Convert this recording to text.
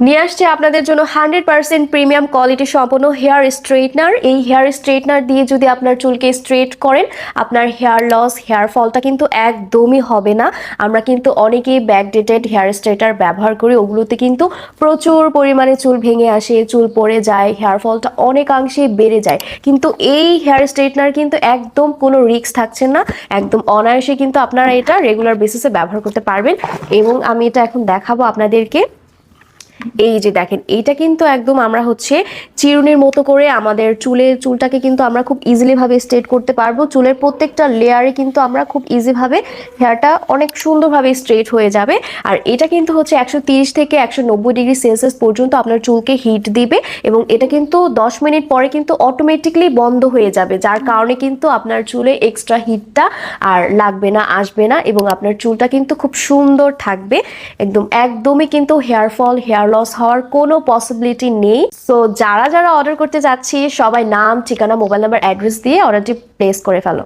নিয়ে আসছে আপনাদের জন্য হান্ড্রেড পার্সেন্ট প্রিমিয়াম কোয়ালিটি সম্পন্ন হেয়ার স্ট্রেটনার এই হেয়ার স্ট্রেটনার দিয়ে যদি আপনার চুলকে স্ট্রেট করেন, আপনার হেয়ার লস, হেয়ার ফলটা কিন্তু একদমই হবে না। আমরা কিন্তু অনেকেই ব্যাকডেটেড হেয়ার স্ট্রেটার ব্যবহার করি, ওগুলোতে কিন্তু প্রচুর পরিমাণে চুল ভেঙে আসে, চুল পড়ে যায়, হেয়ার ফলটা অনেকাংশে বেড়ে যায়। কিন্তু এই হেয়ার স্ট্রেটনার কিন্তু একদম কোনো রিস্ক থাকছে না, একদম অনায়াসে কিন্তু আপনারা এটা রেগুলার বেসিসে ব্যবহার করতে পারবেন। এবং আমি এটা এখন দেখাবো আপনাদেরকে। এই যে দেখেন, এইটা কিন্তু একদম আমরা হচ্ছে চিরুনির মতো করে আমাদের চুলের, চুলটাকে কিন্তু আমরা খুব ইজিলি ভাবে স্ট্রেট করতে পারব। চুলের প্রত্যেকটা লেয়ারে কিন্তু আমরা খুব ইজি ভাবে হেয়ারটা অনেক সুন্দরভাবে স্ট্রেট হয়ে যাবে। আর এটা কিন্তু হচ্ছে একশো থেকে একশো নব্বই ডিগ্রি সেলসিয়াস পর্যন্ত আপনার চুলকে হিট দিবে এবং এটা কিন্তু দশ মিনিট পরে কিন্তু অটোমেটিকলি বন্ধ হয়ে যাবে, যার কারণে কিন্তু আপনার চুলে এক্সট্রা হিটটা আর লাগবে না, আসবে না এবং আপনার চুলটা কিন্তু খুব সুন্দর থাকবে। একদম, একদমই কিন্তু হেয়ার ফল হেয়ার লস হওয়ার কোনো পসিবিলিটি নেই। সো যারা যারা অর্ডার করতে যাচ্ছি, সবাই নাম, ঠিকানা মোবাইল নাম্বার অ্যাড্রেস দিয়ে অর্ডারটি প্লেস করে ফেলো।